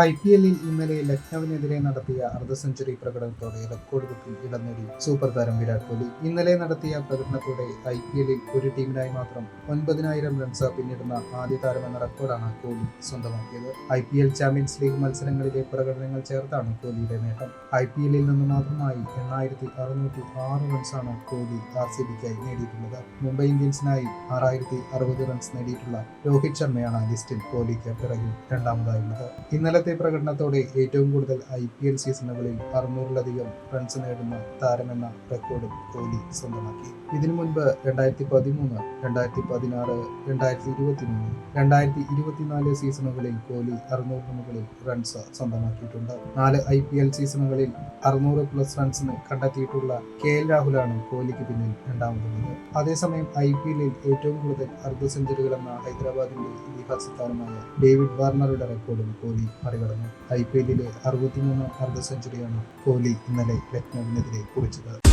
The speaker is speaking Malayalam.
ഐ പി എല്ലിൽ ഇന്നലെ ലക്നൌവിനെതിരെ നടത്തിയ അർദ്ധ സെഞ്ചുറി പ്രകടനത്തോടെ റെക്കോർഡ് ബുക്കിൽ ഇടം നേടി. സൂപ്പർ താരം വിരാട് കോഹ്ലി ഇന്നലെ നടത്തിയ പ്രകടനത്തോടെ ഐ പി എല്ലിൽ ഒരു ടീമിനായി മാത്രം ഒൻപതിനായിരം റൺസ് പിന്നിടുന്ന ആദ്യ താരമെന്ന റെക്കോർഡാണ് കോഹ്ലി സ്വന്തമാക്കിയത്. I P L champions league മത്സരങ്ങളിലെ പ്രകടനങ്ങൾ ചേർത്താണ് കോഹ്ലിയുടെ നേട്ടം. ഐ പി എല്ലിൽ നിന്ന് മാത്രമായി എണ്ണായിരത്തി അറുന്നൂറ്റി ആറ് റൺസാണ് കോഹ്ലി ആർ സി ബിക്കായി നേടിയിട്ടുള്ളത്. മുംബൈ ഇന്ത്യൻസിനായി ആറായിരത്തി അറുപത് റൺസ് നേടിയിട്ടുള്ള രോഹിത് ശർമ്മയാണ് ലിസ്റ്റിൽ കോഹ്ലിക്ക് പിറകിൽ രണ്ടാമതായുള്ളത്. ഇന്നലത്തെ പ്രകടനത്തോടെ ഏറ്റവും കൂടുതൽ ഐ പി എൽ സീസണുകളിൽ അറുന്നൂറിലധികം റൺസ് നേടുന്ന താരമെന്ന റെക്കോർഡും കോഹ്ലി സ്വന്തമാക്കി. ഇതിനു മുൻപ് രണ്ടായിരത്തി പതിമൂന്ന് രണ്ടായിരത്തി പതിനാറ് രണ്ടായിരത്തി ഇരുപത്തിമൂന്ന് രണ്ടായിരത്തി ഇരുപത്തിനാല് സീസണുകളിൽ കോഹ്ലി അറുന്നൂറിന് മുകളിൽ റൺസ് സ്വന്തമാക്കിയിട്ടുണ്ട്. നാല് ഐ പി എൽ സീസണുകളിൽ അറുന്നൂറ് പ്ലസ് റൺസിന് കണ്ടെത്തിയിട്ടുള്ള കെ എൽ രാഹുലാണ് കോഹ്ലിക്ക് പിന്നിൽ രണ്ടാമതുള്ളത്. അതേസമയം ഐ പി എല്ലിൽ ഏറ്റവും കൂടുതൽ അർദ്ധ സെഞ്ചുറികൾ എന്ന ഹൈദരാബാദിന്റെ ഇതിഹാസ താരമായ ഡേവിഡ് വാർണറുടെ റെക്കോർഡും കോഹ്ലി മറികടന്നു. ഐ പി എല്ലിലെ അറുപത്തിമൂന്ന് അർദ്ധ സെഞ്ചുറിയാണ് കോഹ്ലി ഇന്നലെ ലക്നൌവിനെതിരെ കുറിച്ചത്.